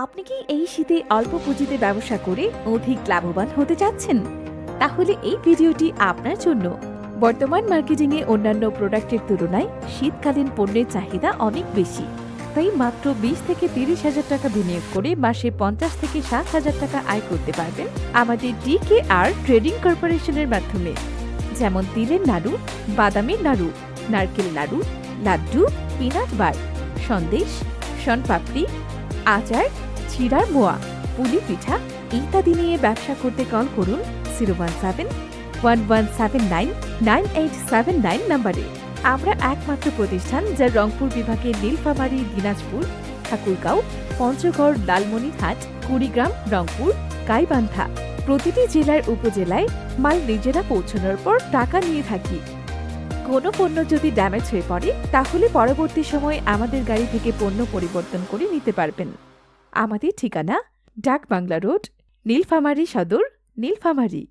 আপনি কি এই শীতে অল্প পুঁজিতে ব্যবসা করে অধিক লাভবান হতে চাচ্ছেন? তাহলে এই ভিডিওটি আপনার জন্য। বর্তমান মার্কেটিংয়ে অন্যান্য প্রোডাক্টের তুলনায় শীতকালীন পণ্যের চাহিদা অনেক বেশি। তাই মাত্র বিশ থেকে তিরিশ হাজার টাকা বিনিয়োগ করে মাসে পঞ্চাশ থেকে ষাট হাজার টাকা আয় করতে পারবেন আমাদের ডি কে আর ট্রেডিং কর্পোরেশনের মাধ্যমে। যেমন তিলের নাড়ু, বাদামের নাড়ু, নারকেল নাড়ু, লাড্ডু, পিনাট বার, সন্দেশ, শনপাপড়ি আচার চিড়ার মোয়া, পুলি পিঠা ইত্যাদি নিয়ে ব্যবসা করতে কল করুন zero one seven one one seven nine nine eight seven nine নাম্বারে আমরা একমাত্র প্রতিষ্ঠান যা রংপুর বিভাগের নীলফামারী, দিনাজপুর, ঠাকুরগাঁও, পঞ্চগড় লালমনিরহাট কুড়িগ্রাম, রংপুর, গাইবান্ধা প্রতিটি জেলার উপজেলায় মাল নিজেরা পৌঁছানোর পর টাকা নিয়ে থাকি। কোনো পণ্য যদি ড্যামেজ হয়ে পড়ে, তাহলে পরবর্তী সময়ে আমাদের গাড়ি থেকে পণ্য পরিবর্তন করে নিতে পারবেন। আমাদের ঠিকানা ডাক বাংলা রোড, নীলফামারি সদর, নীলফামারী।